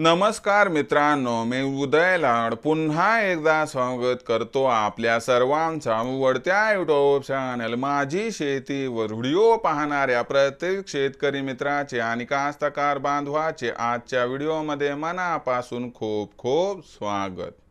नमस्कार मित्रांनो मी उदय लाड. पुन्हा एकदा स्वागत करतो आपल्या सर्वांचा आवडत्या युट्यूब चॅनल माझी शेती व व्हिडिओ पाहणाऱ्या प्रत्येक शेतकरी मित्राचे आणि कास्तकार बांधवाचे आजच्या व्हिडिओमध्ये मनापासून खूप खूप स्वागत.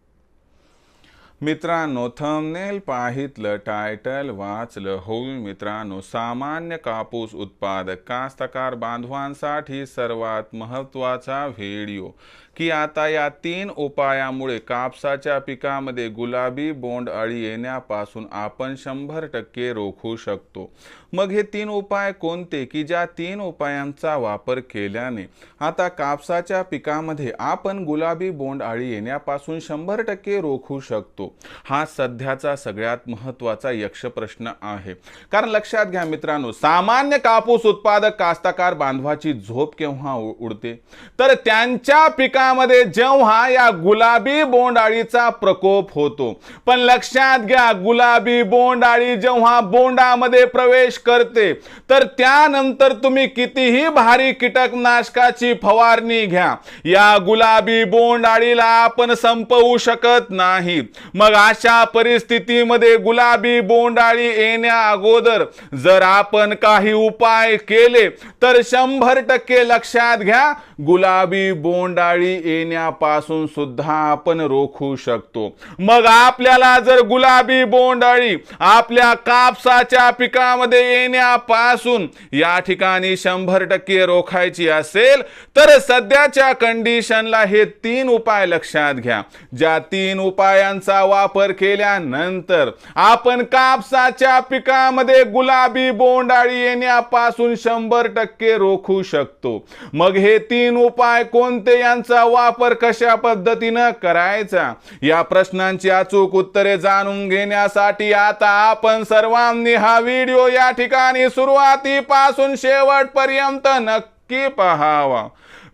मित्रांनो थंबनेल पाहितलं टायटल वाचलं होईल मित्रांनो सामान्य कापूस उत्पादक कास्तकार बांधवांसाठी सर्वात महत्त्वाचा व्हिडिओ की आता या तीन उपायामुळे कापसाच्या पिकामध्ये गुलाबी बोंड अळी येण्यापासून आपण शंभर टक्के रोखू शकतो. मग हे तीन उपाय कोणते? की ज्या तीन उपायांचा वापर केल्याने आता कापसाच्या पिकामध्ये आपण गुलाबी बोंड अळी येण्यापासून शंभर टक्के रोखू शकतो. हा सध्याचा सगळ्यात महत्त्वाचा यक्ष प्रश्न आहे. कारण लक्षात घ्या मित्रांनो सामान्य कापूस उत्पादक कास्ताकार बांधवाची झोप केव्हा उडते? तर त्यांच्या पिका पिकामध्ये जेव्हा या गुलाबी बोंडाळीचा प्रकोप होतो पण लक्षात घ्या गुलाबी बोंडाळी जेव्हा बोंडामध्ये प्रवेश करते तर त्यानंतर तुम्ही कितीही भारी कीटकनाशकाची फवारणी घ्या. या गुलाबी बोंडाळीला आपण संपवू शकत नाही. मग अशा परिस्थितीमध्ये गुलाबी बोंडाळी येण्या अगोदर जर आपण काही उपाय केले तर शंभर टक्के लक्षात घ्या गुलाबी बोंडाळी येण्यापासून सुद्धा आपण रोखू शकतो. मग आपल्याला जर गुलाबी बोंडाळी आपल्या कापसाच्या पिकामध्ये येण्यापासून या ठिकाणी शंभर टक्के रोखायची असेल तर सध्याच्या कंडिशनला हे तीन उपाय लक्षात घ्या. ज्या तीन उपायांचा वापर केल्यानंतर आपण कापसाच्या पिकामध्ये गुलाबी बोंडाळी येण्यापासून शंभर टक्के रोखू शकतो. मग हे तीन उपाय कोणते यांचा वापर कशा पद्धतीनं करायचा? या प्रश्नांची अचूक उत्तरे जाणून घेण्यासाठी आता आपण सर्वांनी हा व्हिडिओ या ठिकाणी सुरुवातीपासून शेवटपर्यंत नक्की पहावा.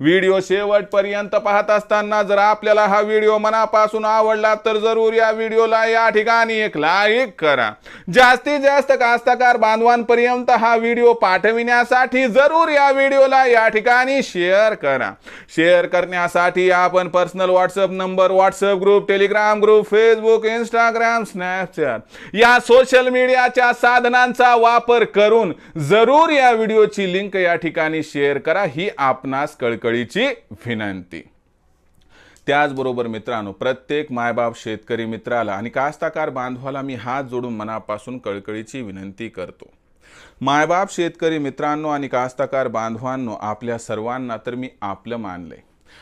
व्हिडिओ शेवटपर्यंत पाहत असताना जर आपल्याला हा व्हिडिओ मनापासून आवडला तर जरूर या व्हिडिओला या ठिकाणी एक लाईक करा. जास्तीत जास्त कास्तकार बांधवांपर्यंत हा व्हिडिओ पाठविण्यासाठी जरूर या व्हिडिओला या ठिकाणी शेअर करा. शेअर करण्यासाठी आपण personal WhatsApp number WhatsApp group Telegram group Facebook Instagram Snapchat या सोशल मीडियाच्या साधनांचा वापर करून जरूर या व्हिडिओची लिंक या ठिकाणी शेअर करा. ही आपणास कळकळीची विनंती. त्याचबरोबर मित्रांनो प्रत्येक मायबाप शेतकरी मित्राला आणि कास्ताकार बांधवाला मी हात जोडून मनापासून कळकळीची विनंती करतो. मायबाप शेतकरी मित्रांनो आणि कास्ताकार बांधवांनो आपल्या सर्वांना तर मी आपलं मानलंय.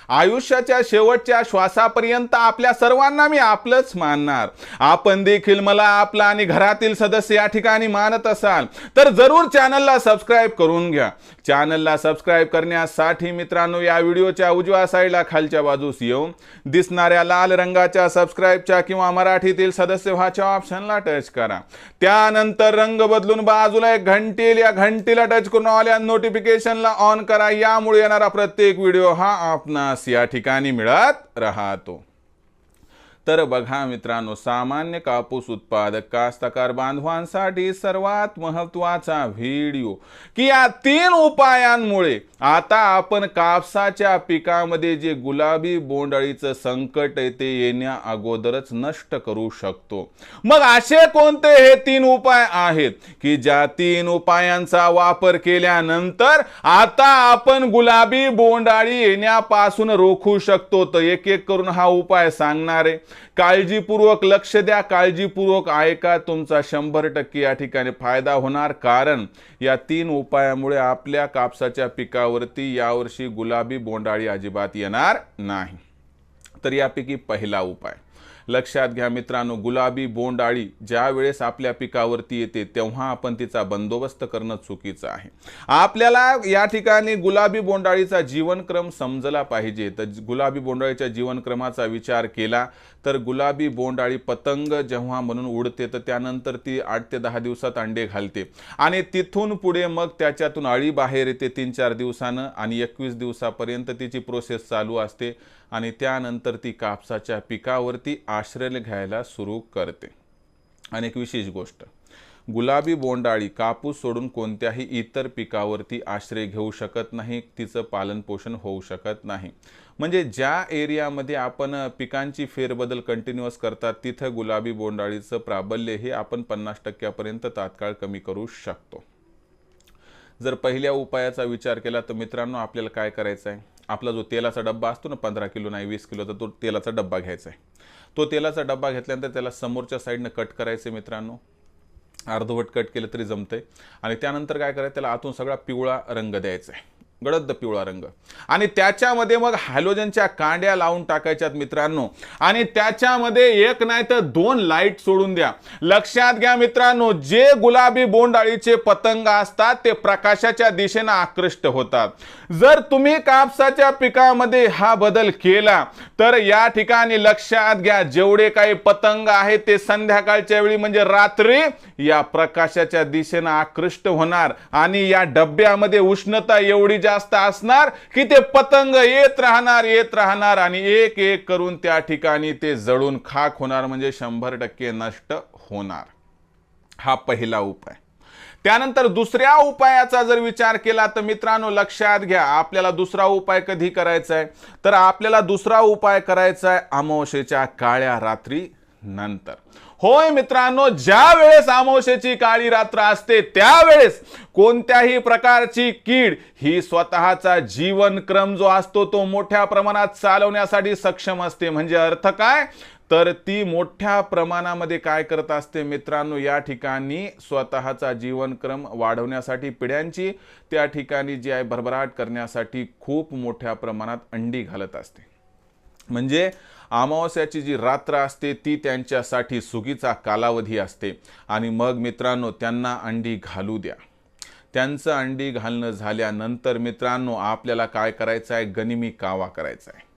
आयुष्याच्या शेवटच्या श्वासापर्यंत आपल्या सर्वांना मी आपलंच मानणार. आपण देखील मला आपला आणि घरातील सदस्य या ठिकाणी मानत असाल तर जरूर चॅनलला सबस्क्राईब करून घ्या. चॅनलला सबस्क्राईब करण्यासाठी मित्रांनो या व्हिडिओच्या उजव्या साईडला खालच्या बाजूस येऊन दिसणाऱ्या लाल रंगाच्या सबस्क्राईबच्या किंवा मराठीतील सदस्य व्हाच्या ऑप्शनला टच करा. त्यानंतर रंग बदलून बाजूला एक घंटील या घंटीला टच करून आल्या नोटिफिकेशनला ऑन करा. यामुळे येणारा प्रत्येक व्हिडिओ हा आपणास या ठिकाणी मिळत राहतो. तर बघा मित्रांनो सामान्य कापूस उत्पादक कास्तकार बांधवांसाठी सर्वात महत्त्वाचा व्हिडिओ. की या तीन उपायांमुळे आता आपण कापसाच्या पिकामध्ये जे गुलाबी बोंडळीचं संकट आहे ते येण्या अगोदरच नष्ट करू शकतो. मग असे कोणते हे तीन उपाय आहेत? की ज्या तीन उपायांचा वापर केल्यानंतर आता आपण गुलाबी बोंडाळी येण्यापासून रोखू शकतो. तर एक एक करून हा उपाय सांगणार. आहे काळजीपूर्वक लक्ष द्या. काळजीपूर्वक ऐका. तुमचा शंभर टक्के या ठिकाणी फायदा होणार. कारण या तीन उपायामुळे आपल्या कापसाच्या पिकावरती यावर्षी गुलाबी बोंडाळी अजिबात येणार नाही. तर यापैकी पहिला उपाय. लक्षात घ्या मित्रांनो गुलाबी बोंडाळी ज्या वेळेस आपल्या पिकावरती येते तेव्हा आपण तिचा बंदोबस्त करणं चुकीचं आहे. आपल्याला या ठिकाणी गुलाबी बोंडाळीचा जीवनक्रम समजला पाहिजे. तर गुलाबी बोंडाळीच्या जीवनक्रमाचा विचार केला तर गुलाबी बोंडाळी पतंग जेव्हा म्हणून उडते तर त्यानंतर ती आठ ते दहा दिवसात अंडे घालते. आणि तिथून पुढे मग त्याच्यातून अळी बाहेर येते तीन चार दिवसानं आणि एकवीस दिवसापर्यंत तिची प्रोसेस चालू असते. आणि त्यानंतर ती कापसाच्या पिकावरती आश्रय घ्यायला सुरू करते. आणि एक विशेष गोष्ट गुलाबी बोंडाळी कापूस सोडून कोणत्याही इतर पिकावरती आश्रय घेऊ शकत नाही तिचं पालनपोषण होऊ शकत नाही. म्हणजे ज्या एरियामध्ये आपण पिकांची फेरबदल कंटिन्युअस करतात तिथं गुलाबी बोंडाळीचं प्राबल्य हे आपण पन्नास टक्क्यापर्यंत तात्काळ कमी करू शकतो. जर पहिल्या उपायाचा विचार केला तर मित्रांनो आपल्याला काय करायचं आहे आपला जो तेलाचा डब्बा असतो ना पंधरा किलो नाही वीस किलोचा तो तेलाचा डब्बा घ्यायचा आहे तो तेलाचा डब्बा घेतल्यानंतर त्याला समोरच्या साईडनं कट करायचं आहे मित्रांनो. अर्धवट कट केलं तरी जमतंय. आणि त्यानंतर काय करायचं त्याला आतून सगळा पिवळा रंग द्यायचा आहे गडद पिवळा रंग. आणि त्याच्यामध्ये मग हॅलोजनच्या कांड्या लावून टाकायच्यात मित्रांनो. आणि त्याच्यामध्ये एक नाही तर दोन लाइट सोडून द्या. लक्षात घ्या मित्रांनो जे गुलाबी बोंडाळीचे पतंग असतात ते प्रकाशाच्या दिशेनं आकृष्ट होतात. जर तुम्ही कापसाच्या पिकामध्ये हा बदल केला तर या ठिकाणी लक्षात घ्या जेवढे काही पतंग आहेत ते संध्याकाळच्या वेळी म्हणजे रात्री या प्रकाशाच्या दिशेनं आकृष्ट होणार. आणि या डब्यामध्ये उष्णता एवढी जास्त असणार की ते पतंग येत राहणार येत राहणार आणि एक एक करून त्या ठिकाणी ते जळून खाक होणार म्हणजे शंभर टक्के नष्ट होणार. हा पहिला उपाय. त्यानंतर दुसऱ्या उपायाचा जर विचार केला तर मित्रांनो लक्षात घ्या आपल्याला दुसरा उपाय कधी करायचा आहे? तर आपल्याला दुसरा उपाय करायचा आहे अमावस्येच्या काळ्या रात्री नंतर. होय मित्रांनो ज्या वेळेस आमोशेची काळी रात्र असते त्यावेळेस कोणत्याही प्रकारची कीड ही स्वतःचा जीवनक्रम जो असतो तो मोठ्या प्रमाणात चालवण्यासाठी सक्षम असते. म्हणजे अर्थ काय? तर ती मोठ्या प्रमाणामध्ये काय करत असते मित्रांनो या ठिकाणी स्वतःचा जीवनक्रम वाढवण्यासाठी पिढ्यांची त्या ठिकाणी जी आहे भरभराट करण्यासाठी खूप मोठ्या प्रमाणात अंडी घालत असते. म्हणजे अमावस्याची जी रात्र असते ती त्यांच्यासाठी सुगीचा कालावधी असते. आणि मग मित्रांनो त्यांना अंडी घालू द्या. त्यांचं अंडी घालणं झाल्यानंतर मित्रांनो आपल्याला काय करायचं आहे? गनिमी कावा करायचा आहे.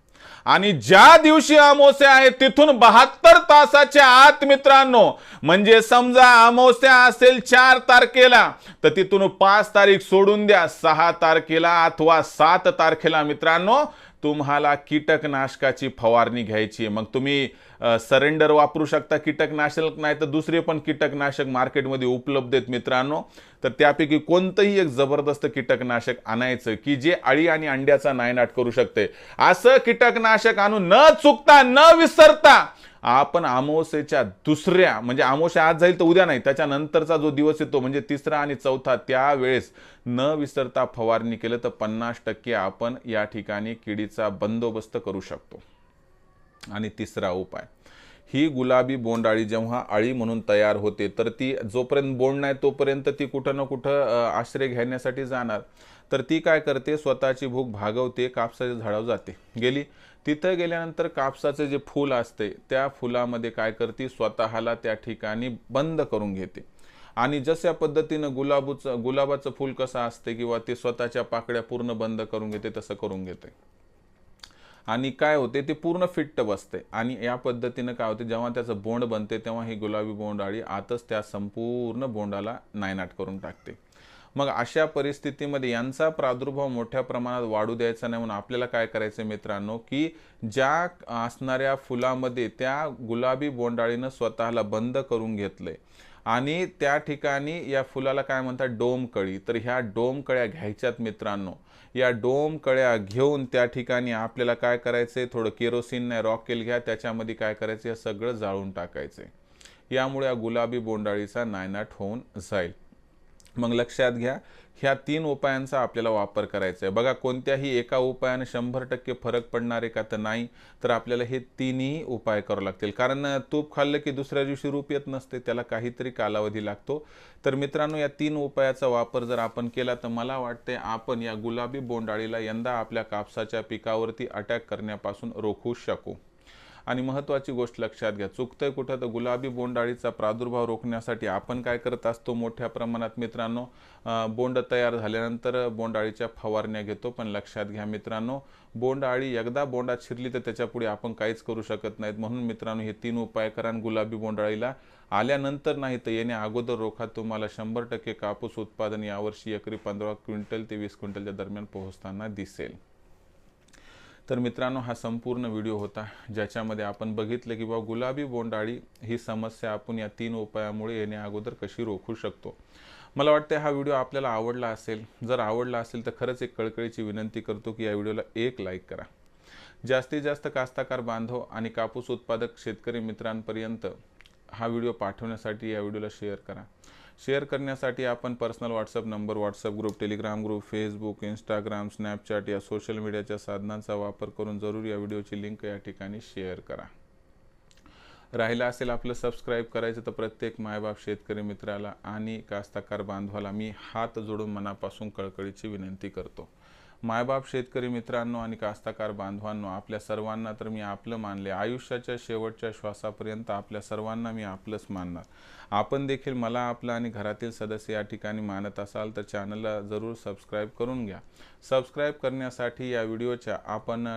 आणि ज्या दिवशी अमावस्या आहे तिथून बहात्तर तासाच्या आत मित्रांनो म्हणजे समजा अमावस्या असेल चार तारखेला तर तिथून पाच तारीख सोडून द्या. सहा तारखेला अथवा सात तारखेला मित्रांनो तुम्हाला कीटकनाशकाची फवारणी घ्यायची आहे. मग तुम्ही सरेंडर वापरू शकता कीटकनाशक नाही तर दुसरे पण कीटकनाशक मार्केटमध्ये उपलब्ध आहेत मित्रांनो. तर त्यापैकी कोणतंही एक जबरदस्त कीटकनाशक आणायचं की जे अळी आणि अंड्याचा नायनाट करू शकते. असं कीटकनाशक आणून न चुकता न विसरता आपण आमोसेच्या दुसऱ्या म्हणजे अमावस्या आज जाईल तर उद्या नाही त्याच्यानंतरचा जो दिवस येतो म्हणजे तिसरा आणि चौथा त्यावेळेस न विसरता फवारणी केलं तर पन्नास टक्के आपण या ठिकाणी किडीचा बंदोबस्त करू शकतो. आणि तिसरा उपाय. ही गुलाबी बोंडाळी जेव्हा अळी म्हणून तयार होते तर ती जोपर्यंत बोंड नाही तोपर्यंत ती कुठं ना कुठं आश्रय घेण्यासाठी जाणार. तर ती काय करते? स्वतःची भूक भागवते कापसाच्या झाडावर जाते. गेली. तिथं गेल्यानंतर कापसाचं जे फूल असते त्या फुलामध्ये काय करते? स्वतःला त्या ठिकाणी बंद करून घेते. आणि जशा पद्धतीनं गुलाबूचं गुलाबाचं फूल कसं असते किंवा ते स्वतःच्या पाकड्या पूर्ण बंद करून घेते तसं करून घेते. आणि काय होते ते पूर्ण फिट्ट बसते. आणि या पद्धतीनं काय होते जेव्हा त्याचं बोंड बनते तेव्हा ही गुलाबी बोंडाळी आतच त्या संपूर्ण बोंडाला नायनाट करून टाकते. मग अशा परिस्थितीमध्ये यांचा प्रादुर्भाव मोठ्या प्रमाणात वाढू द्यायचा नाही म्हणून आपल्याला काय करायचं मित्रांनो की ज्या असणाऱ्या फुलामध्ये त्या गुलाबी बोंडाळीनं स्वतःला बंद करून घेतलंय आणि त्या ठिकाणी या फुलाला काय म्हणतात डोम कळी तर ह्या डोम कळ्या घ्यायच्यात मित्रांनो. या डोम कळ्या घेऊन त्या ठिकाणी आपल्याला काय करायचंय? थोडं केरोसिन नाही रॉकेल घ्या त्याच्यामध्ये काय करायचं हे सगळं जाळून टाकायचंय. यामुळे या गुलाबी बोंडाळीचा नायनाट होऊन जाईल. मग लक्षात घ्या ह्या तीन उपायांचा आपल्याला वापर करायचा आहे. बघा कोणत्याही एका उपायाने शंभर टक्के फरक पडणार आहे का तर नाही तर आपल्याला हे तिन्ही उपाय करावे लागतील. कारण तूप खाल्लं की दुसऱ्या दिवशी रूप येत नसते त्याला काहीतरी कालावधी लागतो. तर मित्रांनो या तीन उपायाचा वापर जर आपण केला तर मला वाटते आपण या गुलाबी बोंडाळीला यंदा आपल्या कापसाच्या पिकावरती अटॅक करण्यापासून रोखू शकू. आणि महत्त्वाची गोष्ट लक्षात घ्या. चुकतंय कुठं तर गुलाबी बोंडाळीचा प्रादुर्भाव रोखण्यासाठी आपण काय करत असतो? मोठ्या प्रमाणात मित्रांनो बोंड तयार झाल्यानंतर बोंडाळीच्या फवारण्या घेतो. पण लक्षात घ्या मित्रांनो बोंडाळी एकदा बोंडात शिरली तर त्याच्यापुढे आपण काहीच करू शकत नाहीत. म्हणून मित्रांनो हे तीन उपाय करा आणि गुलाबी बोंडाळीला आल्यानंतर नाही तर येण्या अगोदर रोखा तुम्हाला शंभर टक्के कापूस उत्पादन यावर्षी एकरी पंधरा क्विंटल ते वीस क्विंटलच्या दरम्यान पोहोचताना दिसेल. तर मित्रांनो हा संपूर्ण व्हिडिओ होता ज्याच्यामध्ये आपण बघितलं की बाबा गुलाबी बोंडाळी ही समस्या आपण या तीन उपायामुळे येण्या अगोदर कशी रोखू शकतो. मला वाटतं हा व्हिडिओ आपल्याला आवडला असेल. जर आवडला असेल तर खरंच एक कळकळीची विनंती करतो की या व्हिडिओला एक लाईक करा. जास्तीत जास्त कास्तकार बांधव आणि कापूस उत्पादक शेतकरी मित्रांपर्यंत हा व्हिडिओ पाठवण्यासाठी या व्हिडिओला शेअर करा. शेअर करण्यासाठी आपण personal WhatsApp number WhatsApp group Telegram group Facebook Instagram Snapchat या सोशल मीडियाच्या साधनांचा वापर करून जरूर या व्हिडिओची लिंक या ठिकाणी शेअर करा. राहिलं असेल आपलं सबस्क्राईब करायचं तर प्रत्येक मायबाप शेतकरी मित्राला आणि कास्तकार बांधवाला मी हात जोडून मनापासून कळकळीची विनंती करतो. मायबाप शेतकरी मित्रांनो आणि कास्तकार बांधवांनो आपल्या सर्वांना तर मी आपलं मानले. आयुष्याच्या शेवटच्या श्वासापर्यंत आपल्या सर्वांना मी आपलंच मानणार. आपण देखील मला आपलं आणि घरातील सदस्य या ठिकाणी मानत असाल तर चॅनलला जरूर सबस्क्राईब करून घ्या. सबस्क्राईब करण्यासाठी या व्हिडिओच्या आपण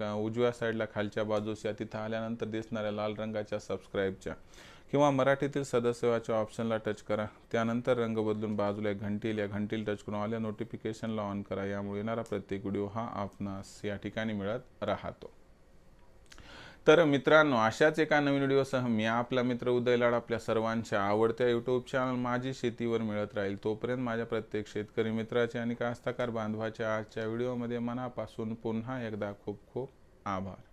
उजव्या साईडला खालच्या बाजूस या तिथं आल्यानंतर दिसणाऱ्या लाल रंगाच्या सबस्क्राईबच्या. किंवा मराठीतील सदस्यवाच्या ऑप्शनला टच करा. त्यानंतर रंग बदलून बाजूला एक घंटील या घंटील टच करून आल्या नोटिफिकेशनला ऑन करा. यामुळे येणारा प्रत्येक व्हिडिओ हा आपणास या ठिकाणी मिळत राहतो. तर मित्रांनो अशाच एका नवीन व्हिडिओसह मी आपला मित्र उदय लाड आपल्या सर्वांच्या आवडत्या यूट्यूब चॅनल माझी शेतीवर मिळत राहील. तोपर्यंत माझ्या प्रत्येक शेतकरी मित्राचे आणि कास्तकार बांधवाच्या आजच्या व्हिडिओमध्ये मनापासून पुन्हा एकदा खूप खूप आभार.